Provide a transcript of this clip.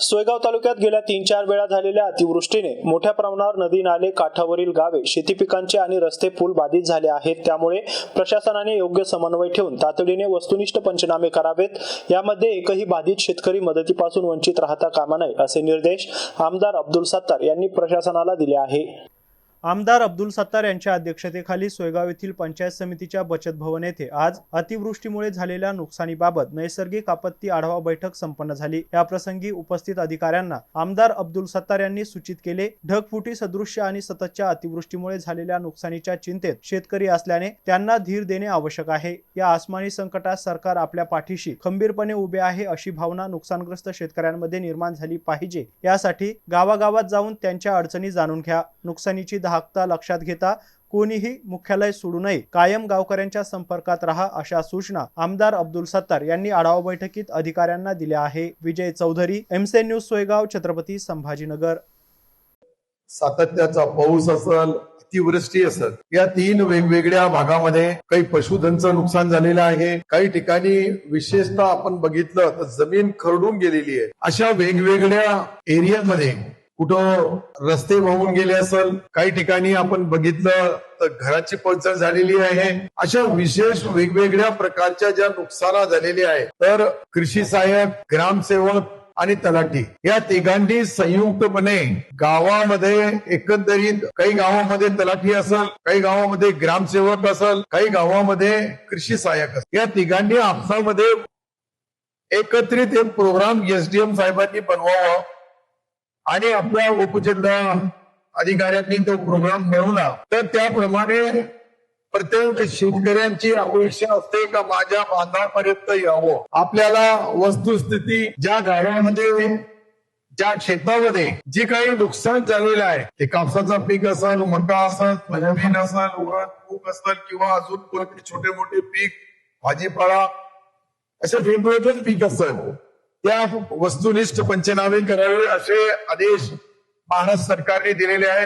सोयगाव तालुक्यात गेल्या तीन चार वेळा झालेल्या अतिवृष्टीने मोठ्या प्रमाणावर नदी नाले काठावरील गावे शेती पिकांचे आणि रस्ते पूल बाधित झाले आहेत. त्यामुळे प्रशासनाने योग्य समन्वय ठेवून तातडीने वस्तुनिष्ठ पंचनामे करावेत. यामध्ये एकही बाधित शेतकरी मदतीपासून वंचित राहता कामा नये असे निर्देश आमदार अब्दुल सत्तार यांनी प्रशासनाला दिले आहे. आमदार अब्दुल सत्तार यांच्या अध्यक्षतेखाली सोयगाव येथील पंचायत समितीच्या बचत भवन येथे आज अतिवृष्टीमुळे झालेल्या नुकसानीबाबत नैसर्गिक आपत्ती आढावा बैठक संपन्न झाली. या प्रसंगी उपस्थित अधिकाऱ्यांना आमदार अब्दुल सत्तार यांनी सूचित केले ढगफुटी सदृश्य आणि सततच्या अतिवृष्टीमुळे झालेल्या नुकसानीच्या चिंतेत शेतकरी असल्याने त्यांना धीर देणे आवश्यक आहे. या आसमानी संकटात सरकार आपल्या पाठीशी खंबीरपणे उभे आहे अशी भावना नुकसानग्रस्त शेतकऱ्यांमध्ये निर्माण झाली पाहिजे. यासाठी गावागावात जाऊन त्यांच्या अडचणी जाणून घ्या. नुकसानीची दाहकता लक्षात घेता कोणीही मुख्यालय सोडू नये. कायम गावकऱ्यांच्या संपर्कात राहा अशा सूचना आमदार अब्दुल सत्तार यांनी आढावा बैठकीत अधिकाऱ्यांना दिल्या आहे. विजय चौधरी एमसे न्यूज सोयगाव छत्रपती संभाजीनगर. सातत्याचा पाऊस असल अतिवृष्टी असत या तीन वेगवेगळ्या भागामध्ये काही पशुधनचं नुकसान झालेलं आहे. काही ठिकाणी विशेषतः आपण बघितलं तर जमीन खरडून गेलेली आहे. अशा वेगवेगळ्या एरियामध्ये कुठं रस्ते वाहून गेले असेल काही ठिकाणी आपण बघितलं तर घराची पडझड झालेली आहे. अशा विशेष वेगवेगळ्या प्रकारच्या ज्या नुकसाना झालेल्या आहेत तर कृषी सहाय्यक ग्रामसेवक आणि तलाठी या तिघांनी संयुक्तपणे गावामध्ये एकंदरीत काही गावामध्ये तलाठी असल काही गावामध्ये ग्रामसेवक असल काही गावामध्ये कृषी सहाय्यक असेल. या तिघांनी आपसामध्ये एकत्रित एक प्रोग्राम एसडीएम साहेबांनी बनवावा. आणि आपल्या उपजिल्हा अधिकाऱ्यांनी तो प्रोग्राम मिळवला. तर त्याप्रमाणे प्रत्येक शेतकऱ्यांची अपेक्षा असते का माझ्या बांधापर्यंत यावं? आपल्याला वस्तुस्थिती ज्या गाड्यामध्ये ज्या शेतामध्ये जे काही नुकसान झालेलं आहे ते कापसाचं पीक असेल मका असेल जमीन असेल उडद मूग असेल किंवा अजून कोणते छोटे मोठे पीक भाजीपाला असे वेगवेगळे पीक असतात त्या वस्तुनिष्ठ पंचनामे करावे असे आदेश महाराष्ट्र सरकारने दिलेले आहेत.